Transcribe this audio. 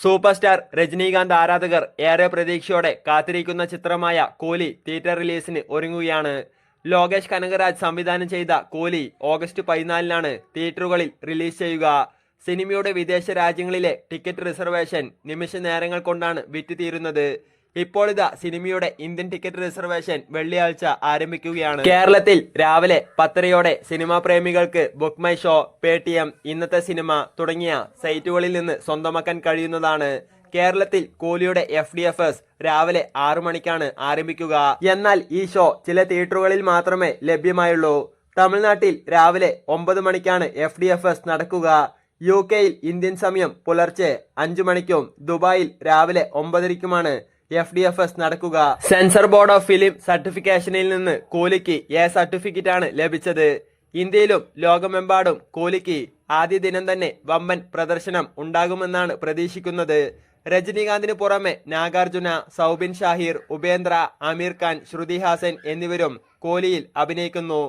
Super star Rajinikanth ആരാധകർ ഏറെ പ്രതീക്ഷയോടെ കാത്തിരിക്കുന്ന ചിത്രമായ കോലി തിയേറ്റർ റിലീസിന് ഒരുങ്ങുകയാണ്. ലോകേഷ് കനകരാജ് സംവിധാനം ചെയ്ത കോലി ഓഗസ്റ്റ് പതിനാലിനാണ് തിയേറ്ററുകളിൽ റിലീസ് ചെയ്യുക. സിനിമയുടെ വിദേശ രാജ്യങ്ങളിലെ ടിക്കറ്റ് റിസർവേഷൻ നിമിഷ നേരങ്ങൾ കൊണ്ടാണ് വിറ്റുതീരുന്നത് ഇപ്പോൾ സിനിമയുടെ ഇന്ത്യൻ ടിക്കറ്റ് റിസർവേഷൻ വെള്ളിയാഴ്ച ആരംഭിക്കുകയാണ്. കേരളത്തിൽ രാവിലെ പത്തരയോടെ സിനിമാ പ്രേമികൾക്ക് ബുക്ക് മൈ ഷോ പേടിഎം ഇന്നത്തെ സിനിമ തുടങ്ങിയ സൈറ്റുകളിൽ നിന്ന് സ്വന്തമാക്കാൻ കഴിയുന്നതാണ്. കേരളത്തിൽ കോലിയുടെ എഫ് ഡി എഫ് എസ് രാവിലെ ആറു മണിക്കാണ് ആരംഭിക്കുക. എന്നാൽ ഈ ഷോ ചില തിയേറ്ററുകളിൽ മാത്രമേ ലഭ്യമായുള്ളൂ. തമിഴ്നാട്ടിൽ രാവിലെ ഒമ്പത് മണിക്കാണ് എഫ് ഡി എഫ് എസ് നടക്കുക. യു കെയിൽ ഇന്ത്യൻ സമയം പുലർച്ചെ അഞ്ചു മണിക്കും ദുബായിൽ രാവിലെ ഒമ്പതരയ്ക്കുമാണ്. എഫ് ഡി എഫ് എസ് നടക്കുക. സെൻസർ ബോർഡ് ഓഫ് ഫിലിം സർട്ടിഫിക്കേഷനിൽ നിന്ന് കോലിക്ക് എ സർട്ടിഫിക്കറ്റ് ആണ് ലഭിച്ചത്. ഇന്ത്യയിലും ലോകമെമ്പാടും കോലിക്ക് ആദ്യ ദിനം തന്നെ വമ്പൻ പ്രദർശനം ഉണ്ടാകുമെന്നാണ് പ്രതീക്ഷിക്കുന്നത്. രജനീകാന്തിന് പുറമെ നാഗാർജുന സൗബിൻ ഷാഹിർ ഉപേന്ദ്ര ആമീർ ഖാൻ ശ്രുതി ഹാസൻ എന്നിവരും കോലിയിൽ അഭിനയിക്കുന്നു.